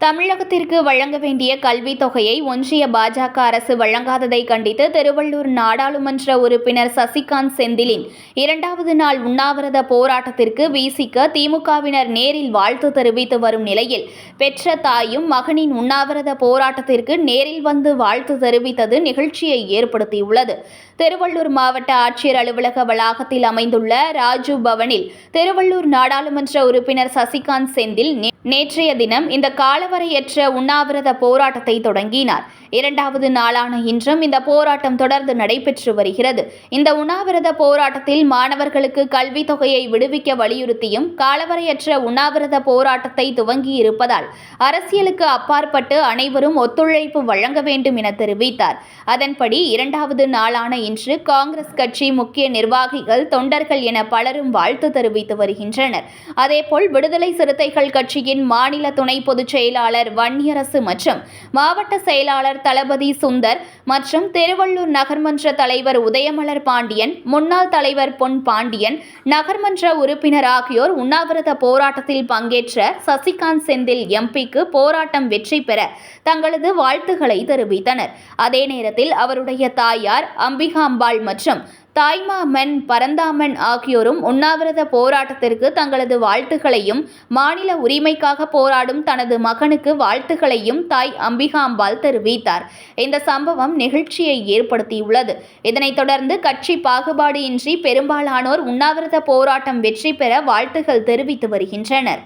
தமிழகத்திற்கு வழங்க வேண்டிய கல்வித் தொகையை ஒன்றிய பாஜக அரசு வழங்காததை கண்டித்து திருவள்ளூர் நாடாளுமன்ற உறுப்பினர் சசிகாந்த் செந்திலின் இரண்டாவது நாள் உண்ணாவிரத போராட்டத்திற்கு வீசிக்க திமுகவினர் நேரில் வாழ்த்து தெரிவித்து வரும் நிலையில் பெற்ற தாயும் மகனின் உண்ணாவிரத போராட்டத்திற்கு நேரில் வந்து வாழ்த்து தெரிவித்தது நிகழ்ச்சியை ஏற்படுத்தியுள்ளது. திருவள்ளூர் மாவட்ட ஆட்சியர் அலுவலக வளாகத்தில் அமைந்துள்ள ராஜு பவனில் திருவள்ளூர் நாடாளுமன்ற உறுப்பினர் சசிகாந்த் செந்தில் நே- நேற்றைய தினம் இந்த காலவரையற்ற உண்ணாவிரத போராட்டத்தை தொடங்கினார். இரண்டாவது நாளான இன்றும் இந்த போராட்டம் தொடர்ந்து நடைபெற்று வருகிறது. இந்த உண்ணாவிரத போராட்டத்தில் மாணவர்களுக்கு கல்வித் தொகையை விடுவிக்க வலியுறுத்தியும் காலவரையற்ற உண்ணாவிரத போராட்டத்தை துவங்கியிருப்பதால் அரசியலுக்கு அப்பாற்பட்டு அனைவரும் ஒத்துழைப்பு வழங்க வேண்டும் என தெரிவித்தார். அதன்படி இரண்டாவது நாளான இன்று காங்கிரஸ் கட்சி முக்கிய நிர்வாகிகள் தொண்டர்கள் என பலரும் வாழ்த்து தெரிவித்து வருகின்றனர். அதேபோல் விடுதலை சிறுத்தைகள் கட்சியின் மாநில துணை பொதுச் செயலாளர் வன்னியரசு மற்றும் மாவட்ட செயலாளர் தளபதி சுந்தர் மற்றும் திருவள்ளூர் நகர்மன்ற தலைவர் உதயமலர் பாண்டியன் முன்னாள் தலைவர் பொன் பாண்டியன் நகர்மன்ற உறுப்பினர் ஆகியோர் உண்ணாவிரத போராட்டத்தில் பங்கேற்ற சசிகாந்த் செந்தில் எம்பிக்கு போராட்டம் வெற்றி பெற தங்களது வாழ்த்துக்களை தெரிவித்தனர். அதே நேரத்தில் அவருடைய தாயார் அம்பிகாம்பாள் மற்றும் தாய்மாமன் பரந்தாமன் ஆகியோரும் உண்ணாவிரத போராட்டத்திற்கு தங்களது வாழ்த்துக்களையும் மாநில உரிமைக்காக போராடும் தனது மகனுக்கு வாழ்த்துகளையும் தாய் அம்பிகாம்பாள் தெரிவித்தார். இந்த சம்பவம் நிகழ்ச்சியை ஏற்படுத்தியுள்ளது. இதனைத் தொடர்ந்து கட்சி பாகுபாடு இன்றி பெரும்பாலானோர் உண்ணாவிரத போராட்டம் வெற்றி பெற வாழ்த்துகள் தெரிவித்து வருகின்றனர்.